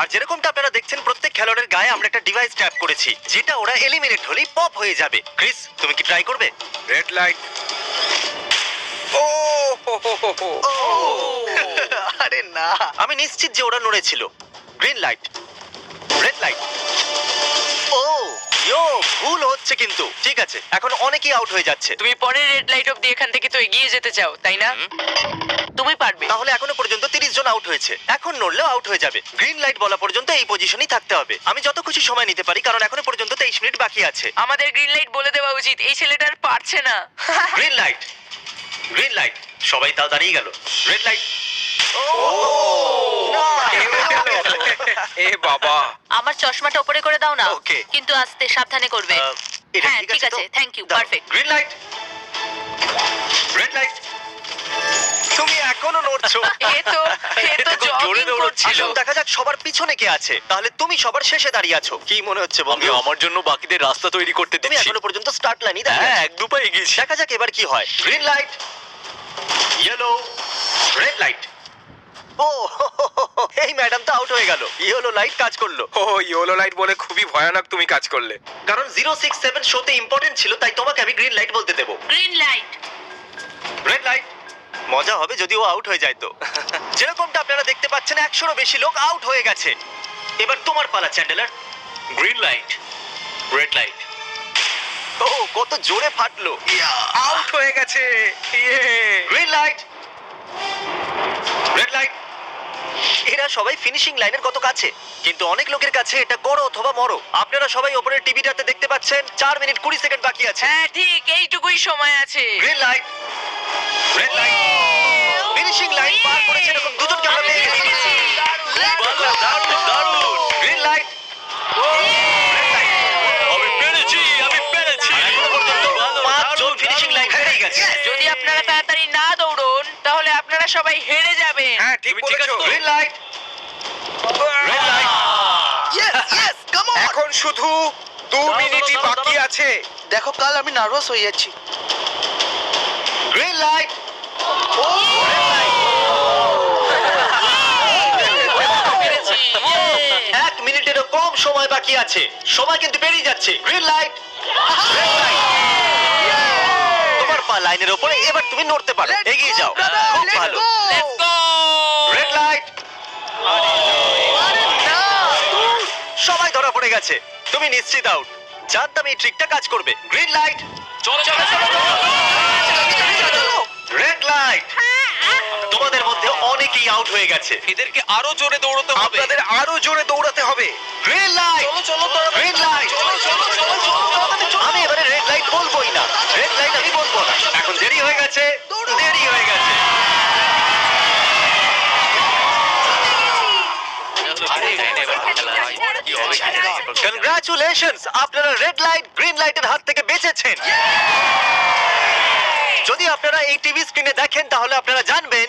আর যেরকমটা আপনারা দেখছেন প্রত্যেক খেলোয়াড়ের গায়ে আমরা একটা ডিভাইস ট্যাপ করেছি যেটা ওরা এলিমিনেট হলেই পপ হয়ে যাবে। ক্রিস তুমি কি ট্রাই করবে? রেড লাইট ও! হো, হো, হো, হো। আরে না। আমি নিশ্চিত যে ওরা নড়েছিল। গ্রিন লাইট রেড লাইট ও! ইয়ো ভুল হচ্ছে কিন্তু। ঠিক আছে এখন অনেকেই আউট হয়ে যাচ্ছে। তুমি পরের রেড লাইট অব্দি এখান থেকে তো এগিয়ে যেতে চাও তাই না? তুমি পারবে। তাহলে এখনও পর্যন্ত তিরিশ জন আউট হয়েছে। এখন নড়লেও আউট হয়ে যাবে। গ্রিন লাইট বলা পর্যন্ত এই পজিশনেই থাকতে হবে। আমি যত খুশি সময় নিতে পারি কারণ এখনও পর্যন্ত তেইশ মিনিট বাকি আছে। আমাদের গ্রিন লাইট বলে দেওয়া উচিত এই ছেলেটা আর পারছে না। গ্রিন লাইট গ্রিন লাইট সবাই তাও দাঁড়িয়ে গেল। রেড লাইট এ বাবা। আমার চশমাটা উপরে করে দাও না Okay. কিন্তু আস্তে সাবধানে করবে। এটা হ্যাঁ, ঠিক আছে thank you, perfect. Green light red light তুমি এখনও নড়ছো। এ তো এ তো জোরে জগিং করছিল। দেখা যাক সবার পিছনে কে আছে। তাহলে তুমি সবার শেষে দাঁড়িয়ে আছো। কি মনে হচ্ছে আমি আমার জন্য বাকিদের রাস্তা তৈরি করতে তুমি এখনও পর্যন্ত স্টার্ট লাইনই দাঁড়িয়ে হ্যাঁ আছো। এক দু পা এগিয়েছি। দেখা যাক এবার কি হয়। Green light yellow red light ও এই ম্যাডাম তো আউট হয়ে গেল। ইয়েলো লাইট কাজ করল। ও ইয়েলো লাইট বলে খুবই ভয়ানক তুমি কাজ করলে। কারণ জিরো সিক্স সেভেন শোতে ইম্পর্টেন্ট ছিল তাই তোমাকে আমি গ্রিন লাইট বলতে দেবো। গ্রিন লাইট রেড লাইট মজা হবে যদি ও আউট হয়ে যায় তো। যেরকমটা আপনারা দেখতে পাচ্ছেন একশোরও বেশি লোক আউট হয়ে গেছে। এবার তোমার পালা Chandler green light red light ও কত জোরে ফাটলো। আউট হয়ে গেছে। ইয়ে গ্রিন লাইট রেড লাইট এরা সবাই ফিনিশিং লাইনের কত কাছে? কিন্তু অনেক লোকের কাছে এটা করো অথবা মরো। আপনারা সবাই ওপরের টিভিটাতে দেখতে পাচ্ছেন চার মিনিট কুড়ি সেকেন্ড বাকি আছে। হ্যাঁ ঠিক এইটুকুই সময় আছে। Green light red light finishing line পার করেছে এরকম দুজনকে আমরা পেয়ে গেছি। দারুণ দারুণ গ্রিন লাইট যদি আপনারা তাড়াতাড়ি না দৌড়ন তাহলে আপনারা সবাই হেরে যাবেন হ্যাঁ ঠিক তুমি ঠিক বলেছ। আছো? তো? গ্রিন লাইট রেড লাইট এখন শুধু দু দাঁড়াও, মিনিটই দাঁড়াও, বাকি দাঁড়াও। আছে। দেখো কাল আমি নার্ভাস হয়ে যাচ্ছি। গ্রিন লাইট পেরেছি এক মিনিটেরও কম সময় বাকি আছে। সময় কিন্তু পেরিয়ে যাচ্ছে। গ্রিন লাইট তোমার পা লাইনের ওপরে এবার তুমি নড়তে পারো এগিয়ে যাও খুব ভালো রেড লাইট সবাই ধরা পড়ে গেছে তুমি নিশ্চিত আউট জানতাম এই ট্রিকটা কাজ করবে গ্রিন লাইট চলো চলো চলো রেড লাইট তোমাদের মধ্যে অনেকেই আউট হয়ে গেছে এদেরকে আরও জোরে দৌড়তে হবে আপনাদের আরও জোরে দৌড়াতে হবে গ্রিন লাইট চলো চলো গ্রিন লাইট আমি এবারে রেড লাইট বলবোই না রেড লাইট আমি বলব না এখন দেরি হয়ে গেছে দেরি হয়ে গেছে কনগ্রাচুলেশনস আপনারা রেড লাইট গ্রিন লাইটের হাত থেকে বেঁচেছেন। যদি আপনারা এই টিভি স্ক্রিনে দেখেন, তাহলে আপনারা জানবেন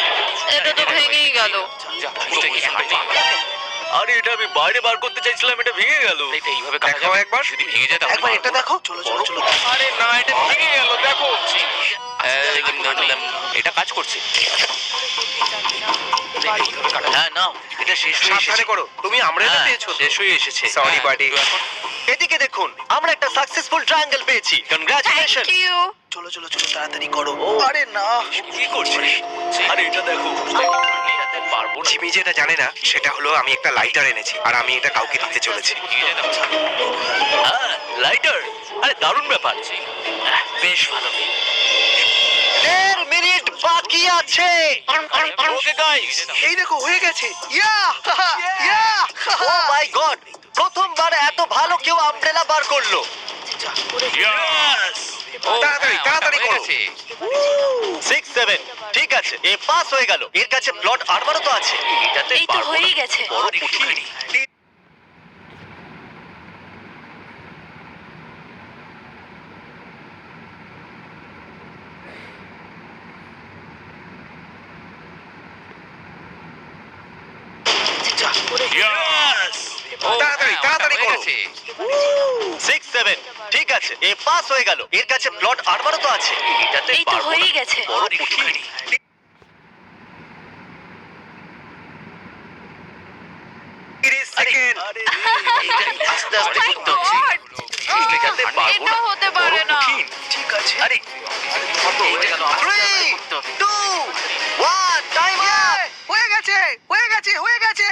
এটা তো ভেঙেই গেল। আরে এটা আমি বাইরে বার করতে চাইছিলাম এটা ভেঙে গেল। এইভাবে দেখো একবার। যদি ভেঙে যায় তাহলে একবার এটা দেখো। চলো চলো চলো। আরে না এটা ভেঙে গেল দেখো। এটা কাজ করছে। হ্যাঁ নাও। এটা শেষ হয়ে এসেছে। করো। তুমি আমরেলা হ্যাঁ, পেয়েছ শেষ হয়ে এসেছে। এদিকে দেখুন আমরা একটা সাকসেসফুল ট্রায়াঙ্গেল পেয়েছি। কনগ্রাচুলেশন থ্যাংক ইউ চলো চলো চলো তাড়াতাড়ি করো। আরে না। কি করছিস? আরে এটা দেখো পারব না। জিমি যেটা জানে না সেটা হলো আমি একটা লাইটার এনেছি আর আমি এটা কাউকে দিতে চলেছি। লাইটার আরে দারুণ ব্যাপার। বেশ ভালো মিনিট বাকি আছে। ওকে গাইস এই দেখো হয়ে গেছে। ইয়া! ইয়া! ও মাই গড প্রথমবার এত ভালো কেউ আমব্রেলা বার করল। ইয়েস তাড়াতাড়ি তাড়াতাড়ি করো। সিক্স সেভেন ঠিক আছে এ পাস হয়ে গেল। এর কাছে প্লট আর্মারও তো আছে। এটাতে এই তো পারব হয়েই গেছে। বড় কঠিন ইয়েস তাড়াতাড়ি তাড়াতাড়ি করো। সিক্স সেভেন ঠিক আছে এ পাস হয়ে গেল। এর কাছে প্লট আর্মারও তো আছে। এটাতে এই তো হয়েই গেছে। বড় কঠিন। হয়ে হয়ে গেছে হয়ে গেছে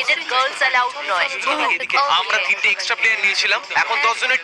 এদের গার্লস অ্যালাউড নয়। আমরা তিনটে এক্সট্রা প্লেয়ার নিয়েছিলাম। এখন দশ জনের